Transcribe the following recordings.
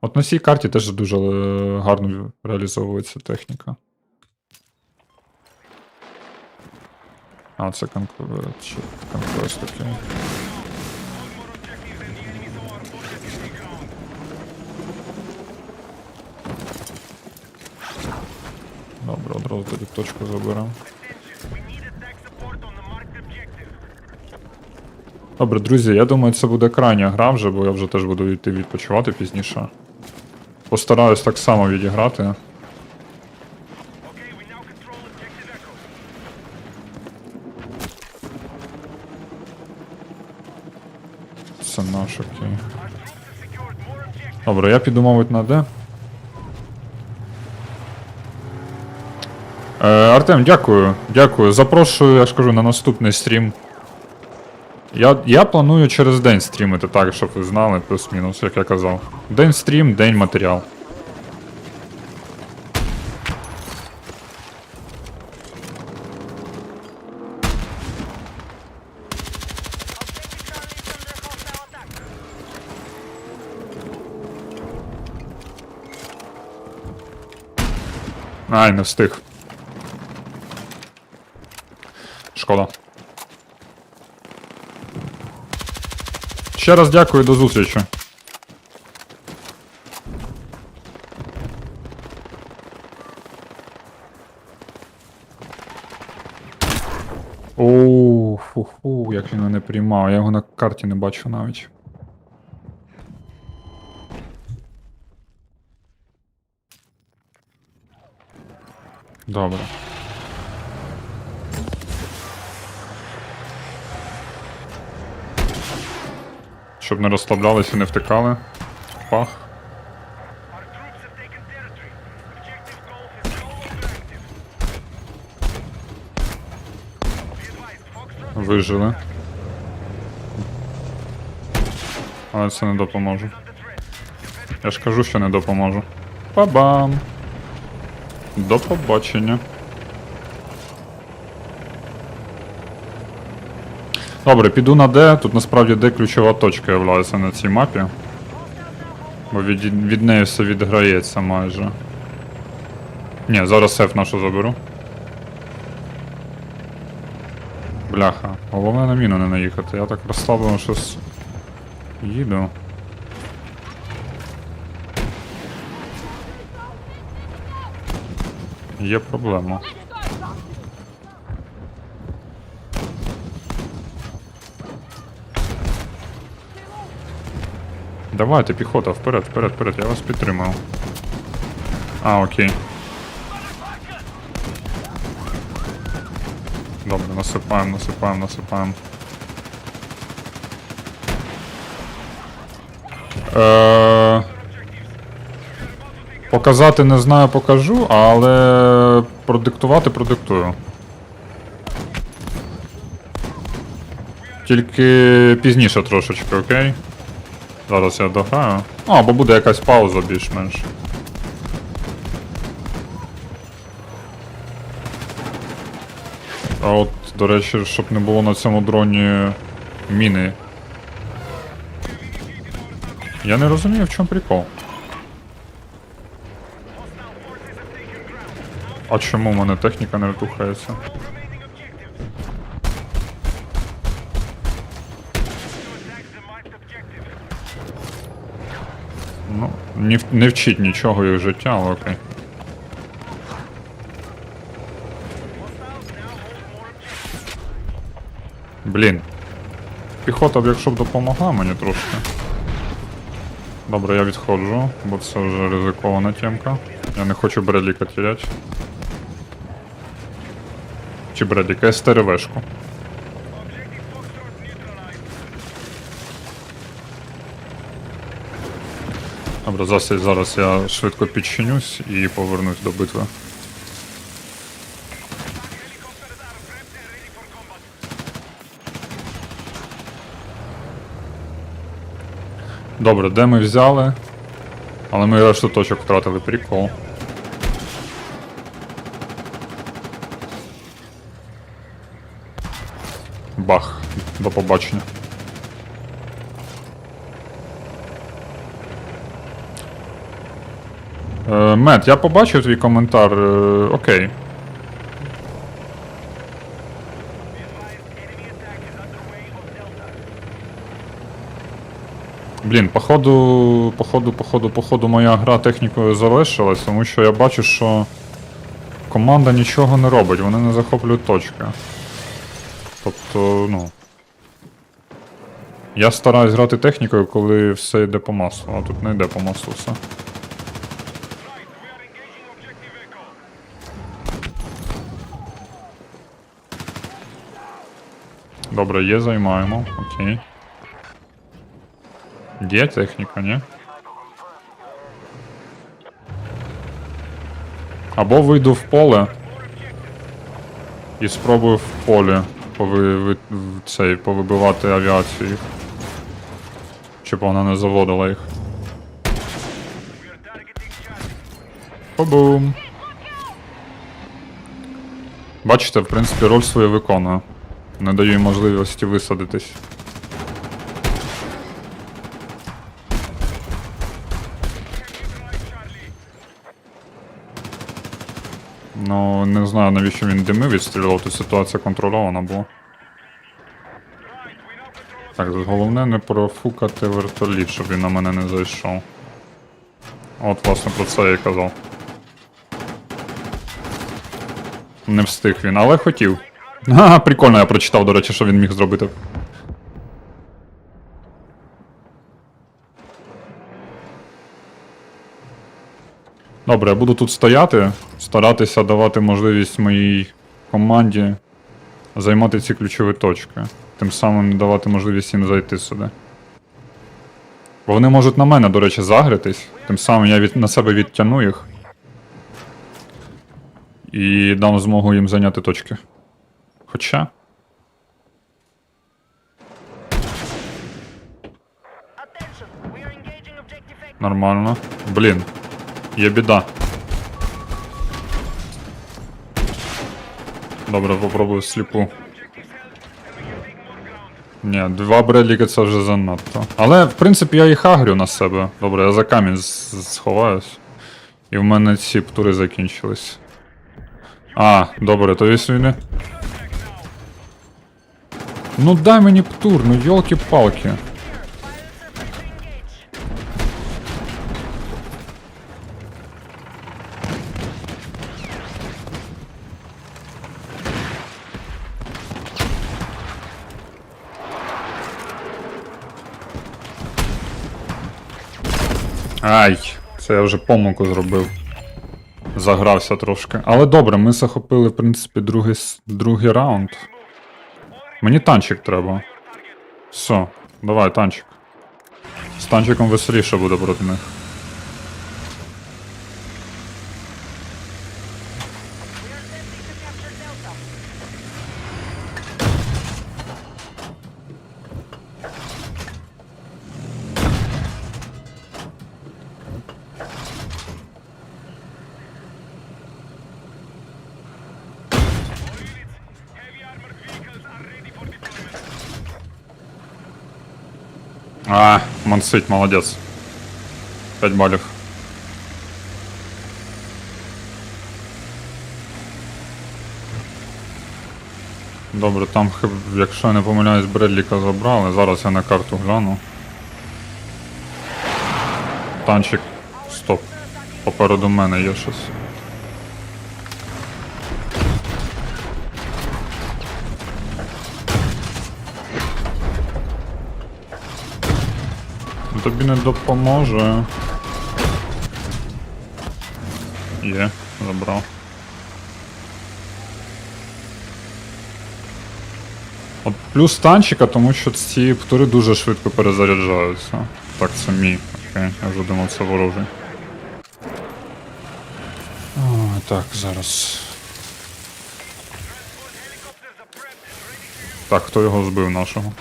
От на цій карті теж дуже е, гарно реалізовується техніка. А, це конкурент. Такий. Добре, одразу тоді точку заберемо. Добре, друзі, я думаю, це буде крайня гра вже, бо я вже теж буду йти відпочивати пізніше. Постараюсь так само відіграти. Це наш окей. Добре, я піду, мабуть, на Д. Е, Артем, дякую. Дякую. Запрошую, я ж кажу, на наступний стрім. Я, я планую через день стрімити, так, щоб ви знали, плюс-мінус, як я казав. День стрім, день матеріал. Ай, не встиг. Шкода. Ще раз дякую, до зустрічі. Оу, фу-фу, як він мене приймав, я його на карті не бачу навіть. Добре. Щоб не розслаблялися і не втикали. Пах. Вижили. Але це не допоможе. Я ж кажу, що не допоможу. Па-бам! До побачення. Добре, піду на Д. Тут насправді Д ключова точка являється на цій мапі. Бо від, від неї все відграється майже. Ні, зараз сеф нашу заберу. Бляха. Головне на міну не наїхати. Я так розслаблено щось їду. Є проблема. Давайте, піхота, вперед, вперед, вперед, я вас підтримую. А, окей. Добре, насипаємо, насипаємо, насипаємо. Е... Показати не знаю, покажу, але продиктувати продиктую. Тільки пізніше трошечки, окей? Зараз я дограю. А, або буде якась пауза більш-менш. А от, до речі, щоб не було на цьому дроні міни. Я не розумію, в чому прикол. А чому в мене техніка не рухається? Не, не вчить нічого їх життя, але окей. Блін. Піхота б якщо б допомогла мені трошки. Добре, я відходжу, бо це вже ризикована темка. Я не хочу Бредліка терять. Чи Бредліка, СТРВшку. Добре, зараз, зараз я швидко підчинюсь і повернусь до битви. Добре, де ми взяли? Але ми решту точок втратили прикол. Бах. До побачення. Мет, я побачив твій коментар. Е, окей. Блін, походу, походу, походу, походу, моя гра технікою залишилась, тому що я бачу, що команда нічого не робить, вони не захоплюють точки. Тобто, ну. Я стараюсь грати технікою, коли все йде по маслу, а тут не йде по маслу все. Добре, є, займаємо. Окей. Є техніка, ні? Або вийду в поле і спробую в полі пови, ви, цей, повибивати авіацію. Щоб вона не заводила їх. Побум. Бачите, в принципі, роль свою виконує. Не даю їм можливості висадитись. Ну, не знаю, навіщо він дими відстрілював, тут ситуація контрольована була. Так, головне не профукати вертоліт, щоб він на мене не зайшов. От, власне, про це я і казав. Не встиг він, але хотів. Ага, прикольно, я прочитав, до речі, що він міг зробити. Добре, я буду тут стояти, старатися давати можливість моїй команді займати ці ключові точки. Тим самим не давати можливість їм зайти сюди. Бо вони можуть на мене, до речі, загритись. Тим самим я від, на себе відтягну їх. І дам змогу їм зайняти точки. Хоча. Нормально. Блін. Є біда. Добре, попробую сліпу. Ні, два Бредліки це вже занадто. Але, в принципі, я їх агрю на себе. Добре, я за камінь сховаюсь. І в мене ці птури закінчились. А, добре, то не. Ну дай мені птур, ну йолки-палки. Ай, це я вже помилку зробив. Загрався трошки. Але добре, ми захопили, в принципі, другий, другий раунд. Мені танчик треба. Все, давай, танчик. З танчиком веселіше буде проти них. А, мансить, молодець. 5 балів. Добре, там, якщо я не помиляюсь, Бредліка забрали. Зараз я на карту гляну. Танчик. Стоп. Попереду мене є щось. Тобі не допоможе. Є, забрав. От плюс танчика, тому що ці птури дуже швидко перезаряджаються. Так, мій. Окей, я вже думав, це ворожий. Так, зараз. Так, хто його збив нашого?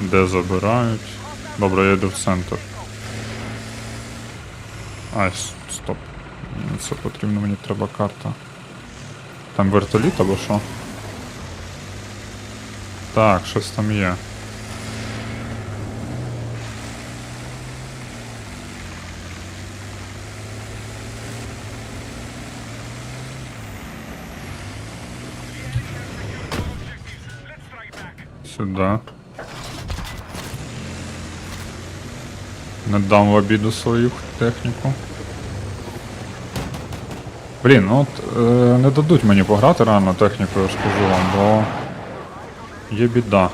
Де забирають? Добре, я йду в центр. Ай, стоп. Це потрібно, мені треба карта. Там вертоліт або що? Так, щось там є. Сюда. Не дам в обіду свою техніку. Блін, ну от е, не дадуть мені пограти реально технікою, я ж кажу вам, бо є біда.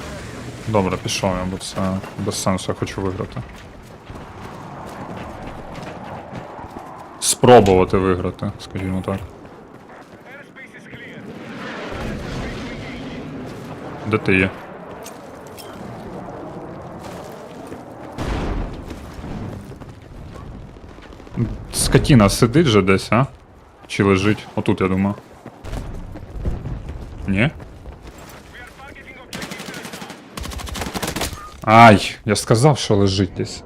Добре, пішов я, бо це без сенсу, я хочу виграти. Спробувати виграти, скажімо так. Де ти є? Скотіна сидить же десь, а? Чи лежить? Отут, я думаю. Ні? Ай, я сказав, що лежить десь.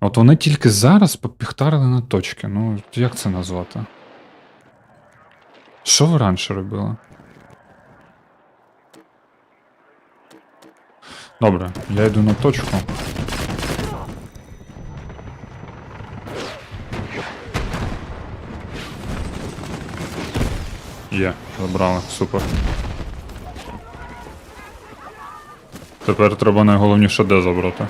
От вони тільки зараз попіхтарили на точки. Ну, як це назвати? Що ви раніше робили? Добре, я йду на точку. Є, забрали, супер. Тепер треба найголовніше де забрати.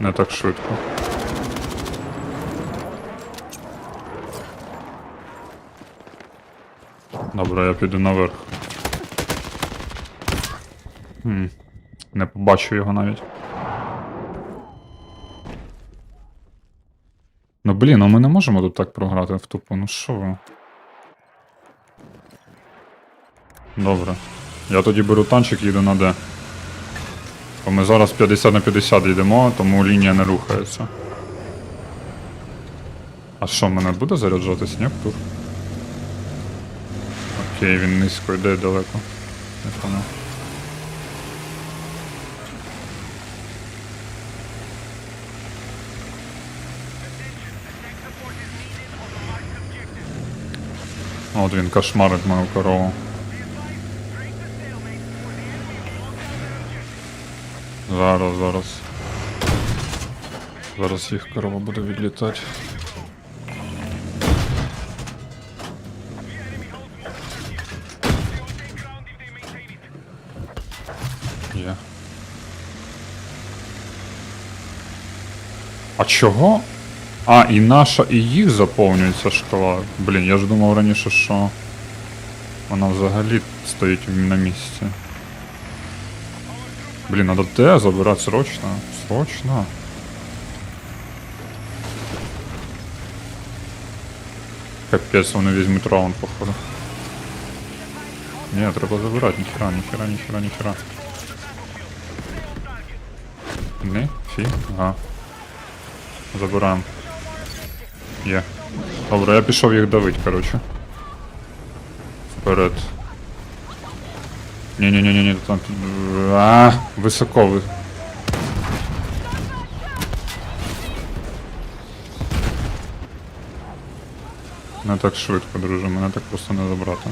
Не так швидко. Добре, я піду наверх. Хм. Не побачу його навіть. Ну блін, ну ми не можемо тут так програти в тупо, ну що ви? Добре. Я тоді беру танчик і їду на Д. Бо ми зараз 50 на 50 йдемо, тому лінія не рухається. А що, мене буде заряджатись, ні, тур? Окей, він низько йде далеко. Не понял. От він кошмарить мою корову. Зараз, зараз. Зараз їх корова буде відлітати. А чого? А, і наша, і їх заповнюється шкала. Блін, я ж думав раніше, що вона взагалі стоїть на місці. Блін, надо Т забирати срочно. Срочно. Капець, вони візьмуть раунд, походу. Ні, треба забирати, ніхера, ніхера, ніхера, ніхера. Не, фі, ага. Забираємо. Є. Добре, я пішов їх давить, коротше. Вперед. Ні-ні-ні-ні, там. А, високо ви. Не так швидко, друже, мене так просто не забрати.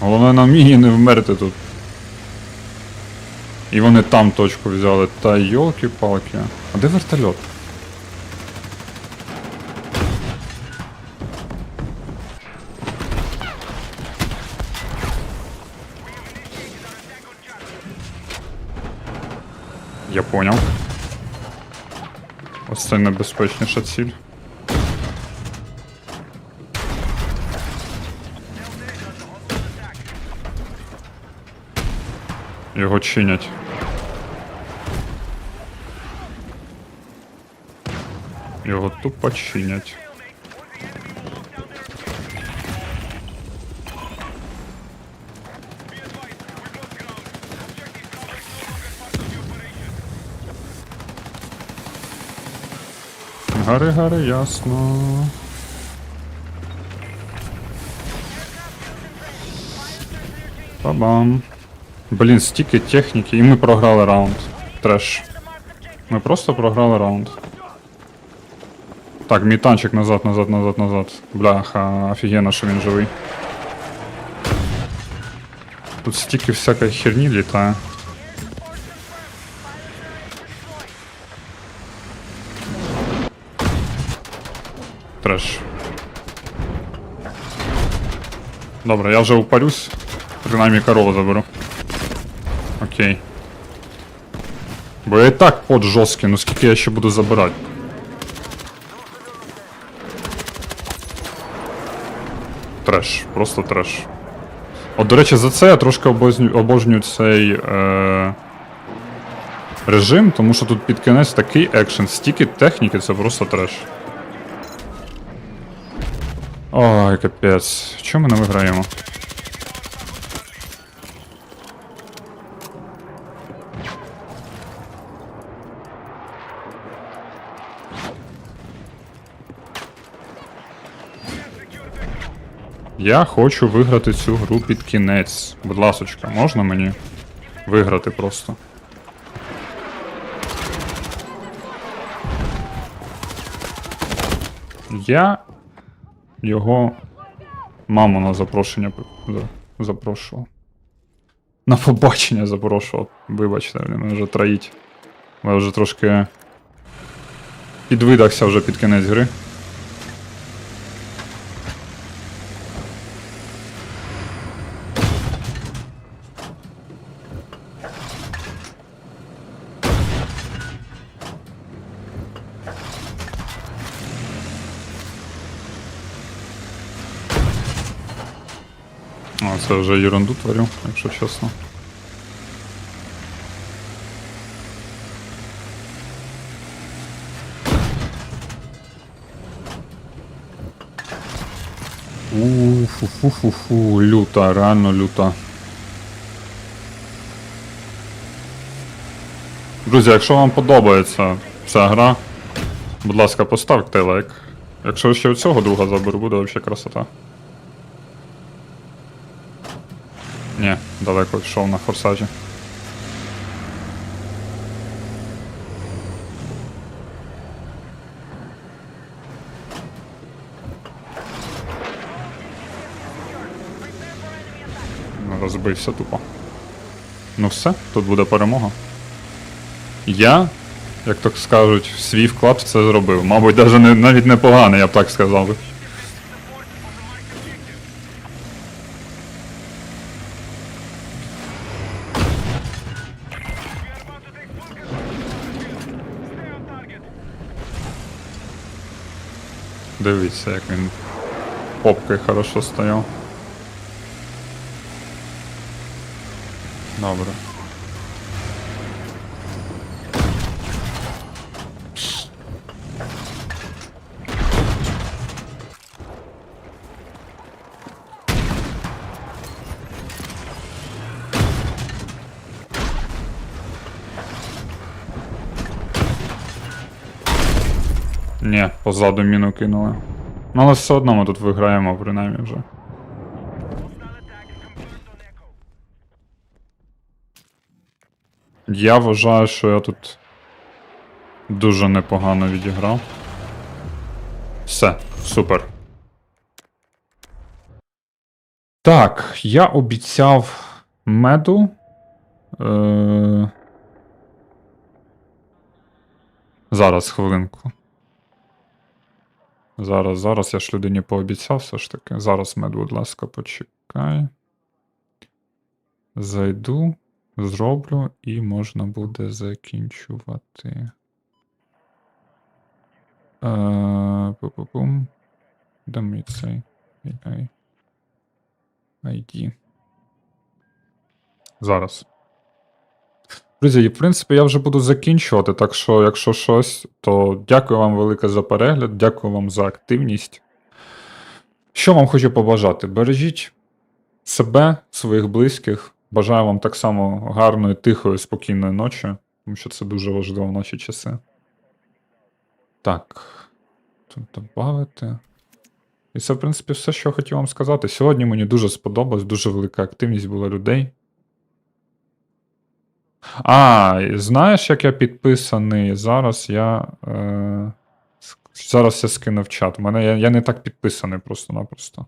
Головне на мені не вмерти тут. І вони там точку взяли. Та йолки-палки. А де вертольот? Понял. Ось це небезпечніша ціль. Його чинять. Його тупо чинять. Гари, гари, ясно. Па-бам. Блін, стільки техніки, і ми програли раунд. Треш. Ми просто програли раунд. Так, мій танчик назад, назад, назад, назад. Бляха, офігенно, що він живий. Тут стільки всякої херні літає. Треш. Добре, я вже упарюсь. Принаймні корову заберу. Окей. Бо я і так под жорсткий, ну скільки я ще буду забирати. Треш, просто треш. От, до речі, за це я трошки обожнюю, обожнюю цей е, режим, тому що тут під кінець такий екшен, стільки техніки, це просто треш. Ой, капець. Чому ми не виграємо? Я хочу виграти цю гру під кінець. Будь ласочка, можна мені виграти просто? Я його маму на запрошення запрошував. На побачення запрошував. Вибачте, мене вже троїть. Я вже трошки підвидахся вже під кінець гри. А, це вже ерунду творю, якщо чесно. Уфу-фу-фу-фу, люта, реально люта. Друзі, якщо вам подобається ця гра, будь ласка, поставте лайк. Якщо ще цього друга заберу, буде взагалі красота. Ні, далеко йшов на форсажі. Ну, Розбився тупо. Ну все, тут буде перемога. Я, як так скажуть, свій вклад в це зробив. Мабуть, даже не, навіть непоганий, я б так сказав Дивіться, як він попкою хорошо стояв. Добре. Ні, позаду міну кинули. Ну, але все одно ми тут виграємо, принаймні вже. Я вважаю, що я тут дуже непогано відіграв. Все, супер. Так, я обіцяв меду. Е... Зараз хвилинку. Зараз, зараз я ж людині пообіцяв все ж таки. Зараз мед, будь ласка, почекай. Зайду, зроблю і можна буде закінчувати. Е, пу-пу-пум. Де мій цей ID. Зараз. Друзі, і, в принципі, я вже буду закінчувати, так що, якщо щось, то дякую вам велике за перегляд, дякую вам за активність. Що вам хочу побажати? Бережіть себе, своїх близьких. Бажаю вам так само гарної, тихої, спокійної ночі, тому що це дуже важливо в наші часи. Так. Тут добавити. І це, в принципі, все, що я хотів вам сказати. Сьогодні мені дуже сподобалось, дуже велика активність була людей. А, знаєш, як я підписаний? Зараз я. Е... Зараз я скину в чат. Мене я, я не так підписаний просто-напросто.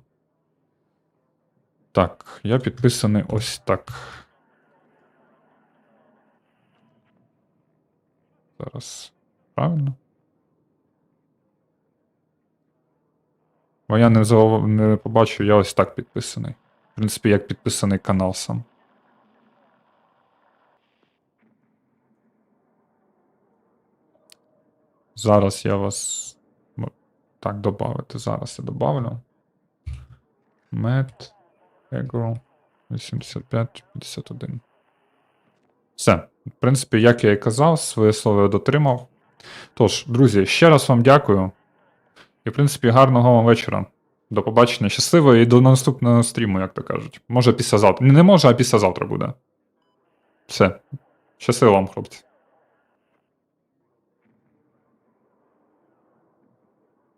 Так, я підписаний ось так. Зараз. Правильно? Бо я не, не побачив, я ось так підписаний. В принципі, як підписаний канал сам. Зараз я вас. Так, добавити. Зараз я добавлю. Мет. Ego 8551. Все. В принципі, як я і казав, своє слово я дотримав. Тож, друзі, ще раз вам дякую. І, в принципі, гарного вам вечора. До побачення. Щасливо і до наступного стріму, як то кажуть. Може, післязавтра. Не може, а післязавтра буде. Все. Щасливо вам, хлопці.